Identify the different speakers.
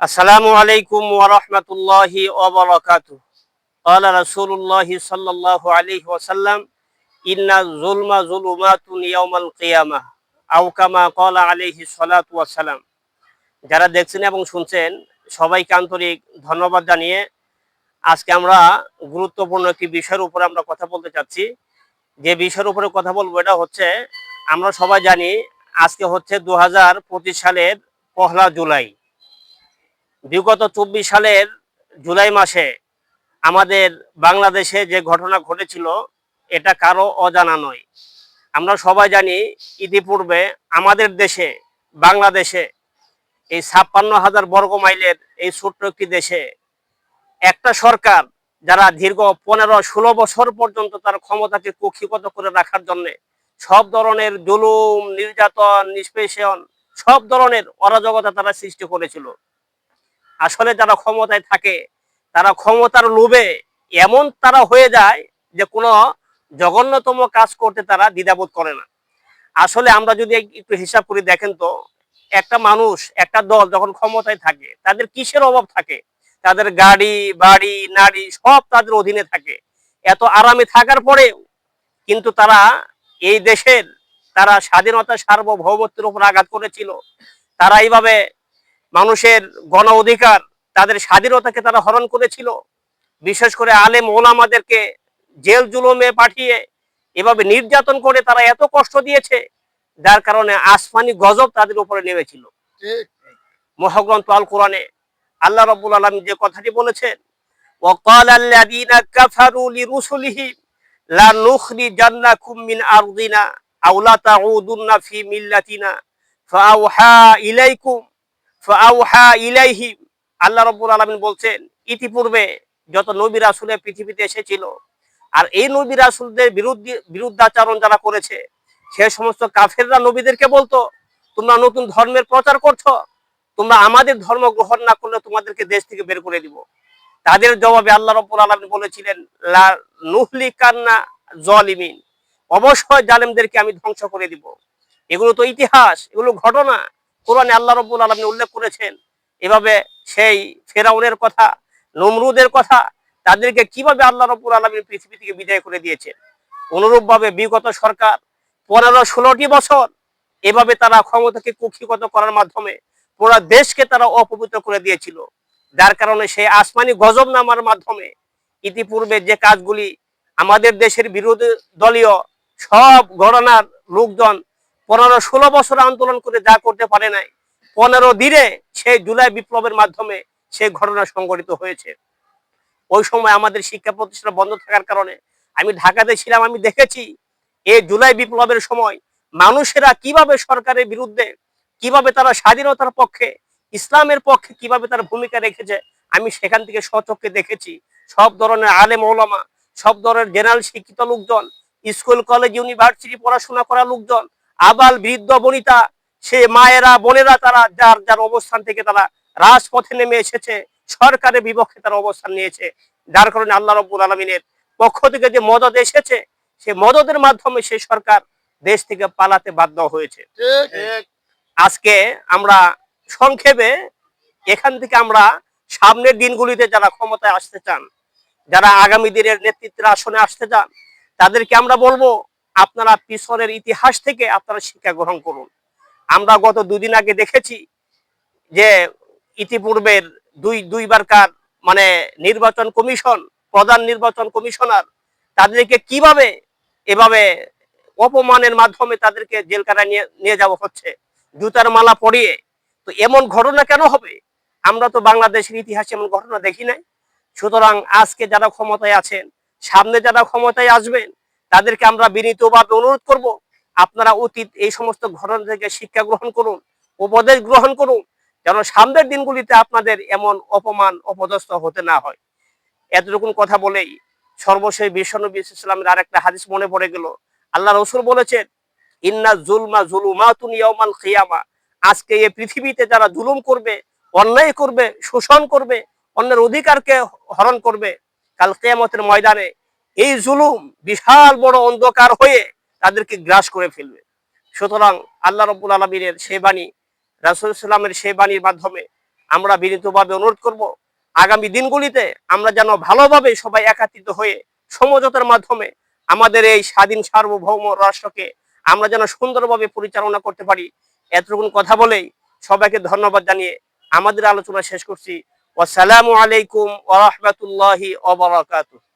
Speaker 1: আসসালামু আলাইকুম ওরহমতুল্লাহি ওবরাকাতু قال رسول الله صلى الله عليه وسلم إن الظلم ظلمات يوم القيامة أو كما قال عليه الصلاة والسلام যারা দেখছেন এবং শুনছেন সবাইকে আন্তরিক ধন্যবাদ জানিয়ে আজকে আমরা গুরুত্বপূর্ণ একটি বিষয়ের উপরে আমরা কথা বলতে চাচ্ছি যে বিষয়ের উপরে কথা বলবো এটা হচ্ছে আমরা সবাই জানি আজকে হচ্ছে দু সালের পহলা জুলাই বিগত চব্বিশ সালের জুলাই মাসে আমাদের বাংলাদেশে যে ঘটনা ঘটেছিল, এটা কারও অজানা নয়। আমরা সবাই জানি ইতিপূর্বে আমাদের দেশে, বাংলাদেশে এই ছাপ্পান্ন হাজার বর্গ মাইলের এই ছোট্ট একটি দেশে একটা সরকার যারা দীর্ঘ পনেরো ষোলো বছর পর্যন্ত তার ক্ষমতাকে কক্ষিগত করে রাখার জন্য সব ধরনের জুলুম, নির্যাতন, নিষ্পেষণ, সব ধরনের অরাজকতা তারা সৃষ্টি করেছিল। আসলে যারা ক্ষমতায় থাকে, তারা ক্ষমতার লোভে এমন তারা হয়ে যায় যে কোনো জঘন্যতম কাজ করতে তারা দ্বিধাবোধ করে না। আসলে আমরা যদি একটু হিসাব করে দেখেন তো, একটা মানুষ, একটা দল যখন ক্ষমতায় থাকে, তাদের কিসের অভাব থাকে? তাদের গাড়ি, বাড়ি, নারী সব তাদের অধীনে থাকে। এত আরামে থাকার পরেও কিন্তু তারা এই দেশের, তারা স্বাধীনতা সার্বভৌমত্বের উপর আঘাত করেছিল। তারা এইভাবে মানুষের গণ অধিকার তাদের স্বাধীনতাকে তারা হরণ করেছিল বিশেষ করে আলেম ওলামাদেরকে জেল জুলুমে পাঠিয়ে এভাবে নির্যাতন করে তারা এত কষ্ট দিয়েছে যার কারণে আসমানি গজব তাদের উপরে নেমেছিল মহাগ্রন্থ আল কোরআনে আল্লাহ রব্বুল আলম যে কথাটি বলেছেন وقال الذين كفروا لرسلهم لنخرجنكم من أرضنا أو لتعودن في ملتنا فأوحى إليكم আল্লাহ রব্বুল আলমিন বলছেন, ইতিপূর্বে যত নবী রাসুলে পৃথিবীতে এসেছিল, আর এই নবী রাসুলদের বিরুদ্ধে, বিরুদ্ধাচরণ যারা করেছে, সে সমস্ত কাফেররা নবীদেরকে বলতো, তোমরা নতুন ধর্মের প্রচার করছ, তোমরা আমাদের ধর্ম গ্রহণ না করলে তোমাদেরকে দেশ থেকে বের করে দিব। তাদের জবাবে আল্লাহ রব্বুল আলমিন বলেছিলেন নুহলি কান্না জলিমিন, অবশ্যই জালেমদেরকে আমি ধ্বংস করে দিব। এগুলো তো ইতিহাস, এগুলো ঘটনা। কোরআনে আল্লাহ রব্বুল আলমিন উল্লেখ করেছেন, এভাবে সেই ফেরাউনের কথা, নমরুদের কথা, তাদেরকে কীভাবে আল্লাহ রব্বুল আলমিন পৃথিবী থেকে বিদায় করে দিয়েছেন? অনুরূপভাবে বিগত সরকার পনেরো ষোলোটি বছর এভাবে তারা ক্ষমতাকে কুক্ষিগত করার মাধ্যমে পুরো দেশকে তারা অপবিত্র করে দিয়েছিল। যার কারণে সেই আসমানি গজব নামার মাধ্যমে ইতিপূর্বে যে কাজগুলি আমাদের দেশের বিরোধী দলীয় সব ঘটনার লোকজন পনেরো ষোলো বছর আন্দোলন করে যা করতে পারে নাই, পনেরো দিনে সেই জুলাই বিপ্লবের মাধ্যমে সেই ঘটনা সংঘটিত হয়েছে। ওই সময় আমাদের শিক্ষা প্রতিষ্ঠান বন্ধ থাকার কারণে আমি ঢাকাতে ছিলাম, আমি দেখেছি এই জুলাই বিপ্লবের সময় মানুষেরা কীভাবে সরকারের বিরুদ্ধে, কীভাবে তারা স্বাধীনতার পক্ষে, ইসলামের পক্ষে কীভাবে তার ভূমিকা রেখেছে, আমি সেখান থেকে সচক্ষে দেখেছি। সব ধরনের আলেম ওলামা, সব ধরনের জেনারেল শিক্ষিত লোকজন, স্কুল, কলেজ, ইউনিভার্সিটি পড়াশোনা করা লোকজন আবাল বৃদ্ধ বনিতা সে মায়েরা বোনেরা তারা যার যার অবস্থান থেকে তারা রাজপথে নেমে এসেছে সরকারের বিপক্ষে তারা অবস্থান নিয়েছে। যার কারণে আল্লাহ রব্বুল আলমিনের পক্ষ থেকে যে মদত এসেছে সে মদতের মাধ্যমে সে সরকার দেশ থেকে পালাতে বাধ্য হয়েছে। আজকে আমরা সংক্ষেপে এখান থেকে আমরা সামনের দিনগুলিতে যারা ক্ষমতায় আসতে চান যারা আগামী দিনের নেতৃত্বের আসনে আসতে চান তাদেরকে আমরা বলব আপনারা পিছনের ইতিহাস থেকে আপনারা শিক্ষা গ্রহণ করুন। আমরা গত দুদিন আগে দেখেছি যে ইতিপূর্বের দুই দুইবারকার মানে নির্বাচন কমিশন, প্রধান নির্বাচন কমিশনার তাদেরকে কীভাবে এভাবে অপমানের মাধ্যমে তাদেরকে জেলখানায় নিয়ে নিয়ে যাওয়া হচ্ছে, জুতার মালা পরিয়ে, তো এমন ঘটনা কেন হবে? আমরা তো বাংলাদেশের ইতিহাসে এমন ঘটনা দেখি নাই। সুতরাং আজকে যারা ক্ষমতায় আছেন, সামনে যারা ক্ষমতায় আসবেন তাদেরকে আমরা বিনীতভাবে অনুরোধ করব, আপনারা অতীত এই সমস্ত ঘটনা থেকে শিক্ষা গ্রহণ করুন, উপদেশ গ্রহণ করুন, যেন সামনের দিনগুলিতে আপনাদের এমন অপমান অপদস্থ হতে না হয়। এতটুকুন কথা বলেই সর্বশেষ বিশ্বনবী ইসলামের আর একটা হাদিস মনে পড়ে গেল। আল্লাহ রসুল বলেছেন, ইন্না জুলমা জুলুমাতুন ইয়াউমাল খিয়ামা আজকে এই পৃথিবীতে যারা জুলুম করবে, অন্যায় করবে, শোষণ করবে, অন্যের অধিকারকে হরণ করবে, কাল কেয়ামতের ময়দানে এই জুলুম বিশাল বড় অন্ধকার হয়ে তাদেরকে গ্রাস করে ফেলবে। সুতরাং আল্লাহ রব্বুল আলমিনের সে বাণী, রাসুল ইসলামের সে বাণীর মাধ্যমে আমরা বিনীতভাবে অনুরোধ করব, আগামী দিনগুলিতে আমরা যেন ভালোভাবে সবাই একাত্রিত হয়ে সমঝোতার মাধ্যমে আমাদের এই স্বাধীন সার্বভৌম রাষ্ট্রকে আমরা যেন সুন্দরভাবে পরিচালনা করতে পারি। এতটুকুন কথা বলেই সবাইকে ধন্যবাদ জানিয়ে আমাদের আলোচনা শেষ করছি। ওয়াসালামু আলাইকুম ওয়া রাহমাতুল্লাহি ওয়া বারাকাতুহু।